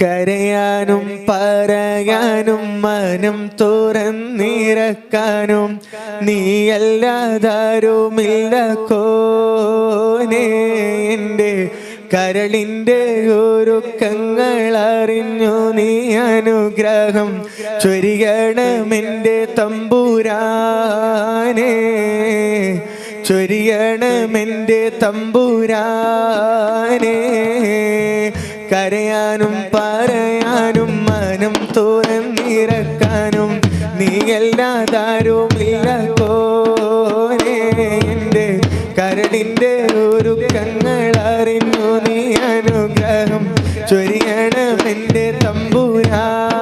കരയാനും പറയാനും മനം തുറന്നിറക്കാനും നീയല്ലാതാരുമില്ല കോനേ. എന്റെ കരളിന്റെ ഒരുക്കങ്ങൾ അറിഞ്ഞു നീ അനുഗ്രഹം ചൊരിയണമെന്റെ തമ്പുരാനേ. ചൊരിയണമെന്റെ തമ്പുരാനേ. കരയാനും പറയാനും മനം തുറന്നിറക്കാനും നീ എല്ലാതാരുമില്ല കോനേ. എന്റെ കരടിന്റെ ഒരു കങ്ങളറിഞ്ഞു നീ അനുഗ്രഹം ചൊരിയണമെന്റെ തമ്പുരാനേ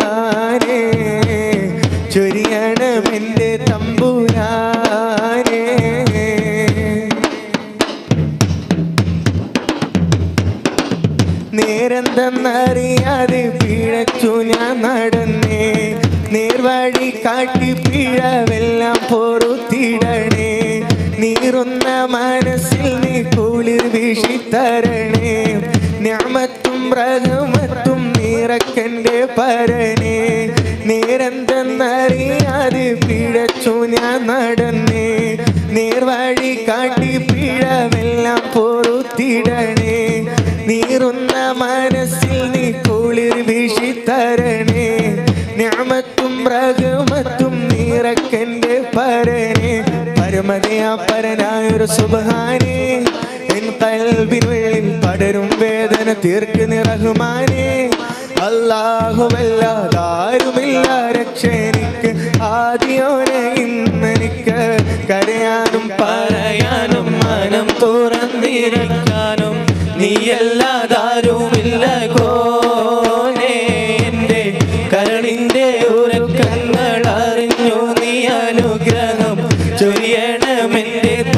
നേരെന്തെന്നറിയാതെ പിഴച്ചു ഞാൻ നടന്നേ. നേർവഴി കാട്ടി പിഴവെല്ലാം പൊറുത്തിടണേ. നീറുന്ന മനസ്സിൽ നീ കുളിർ വീശിത്തരണേ. ഞാമത്തും റഹമത്തും നിറക്കന്റെ പരനേ നേരെന്തെന്നറിയാതെ പിഴച്ചു ഞാൻ നടന്നേ. നേർവഴി കാട്ടി പിഴവെല്ലാം പൊറുത്തിടണേ. നീറുന്ന പരനെ പരമതയാ പരനായൊരു സുബഹാനേ എൻ കൽവിനുള്ളിൽ പടരും വേദന തീർക്കുന്ന നിറഹുമാനെ. അല്ലാഹുവല്ലാതാരുമില്ല രക്ഷനിക്ക് ആദ്യോനെ ഇന്നെനിക്ക് കരയാനും പറയാനും മനം തുറന്നിരിക്കാനും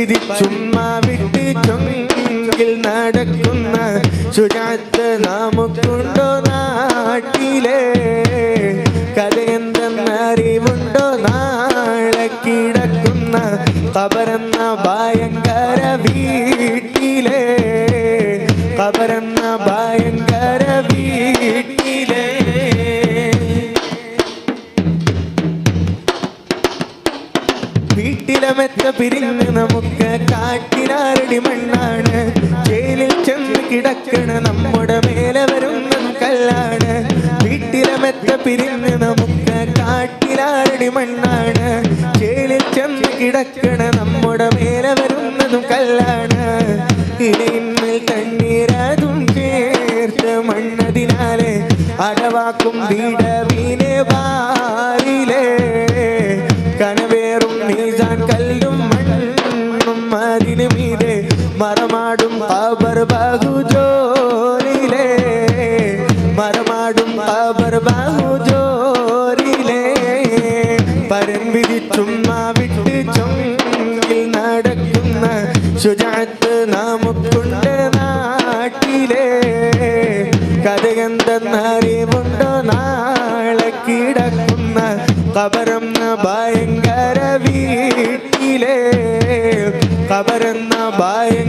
പരൻ ചുമ്മാ വിട്ടിട്ടുണ്ടെങ്കിൽ നടക്കുന്ന ശുചാത്ത് നമുക്കുണ്ടോ നാട്ടിലെ? കഥയെന്തെന്നറിവുണ്ടോ നാളെ കിടക്കുന്ന കബറെന്ന ഭയങ്കര വീട്ടിലെ? കബറെന്ന ഭയങ്കര വീട്ടിലെ വീട്ടിലമെത്ത പിരിഞ്ഞ് നമുക്ക് കാട്ടിനാരടി മണ്ണാണ്. ജയിലിൽ ചെന്ന് കിടക്കണ നമ്മുടെ മേലെ വരുന്ന കല്ലാണ്. വീട്ടിലമെത്ത പിരിഞ്ഞ് നമുക്ക് കാട്ടിനാരടി മണ്ണാണ്. ജയിലിൽ ചെന്ന് കിടക്കണ നമ്മുടെ മേലെ വരുന്നതും കല്ലാണ്. ഇടയിന്മേൽ തണ്ണീരതും ചേർത്ത് മണ്ണതിനാലെ അടവാക്കും വീടവീനെ പാബർ ബാഹുജോരിലേ പരൻ വിധിച്ചുമ്മ മാവിട്ട് ചൊങ്കിൽ നടക്കുന്ന ശുചാത്ത് നമുക്കുണ്ട് നാട്ടിലെ. കഥയെന്തെന്നറിവുണ്ടോ? നാളെ കിടക്കുന്ന കബറെന്ന ഭയങ്കര വീട്ടിലെ. കബറെന്ന ഭയങ്കര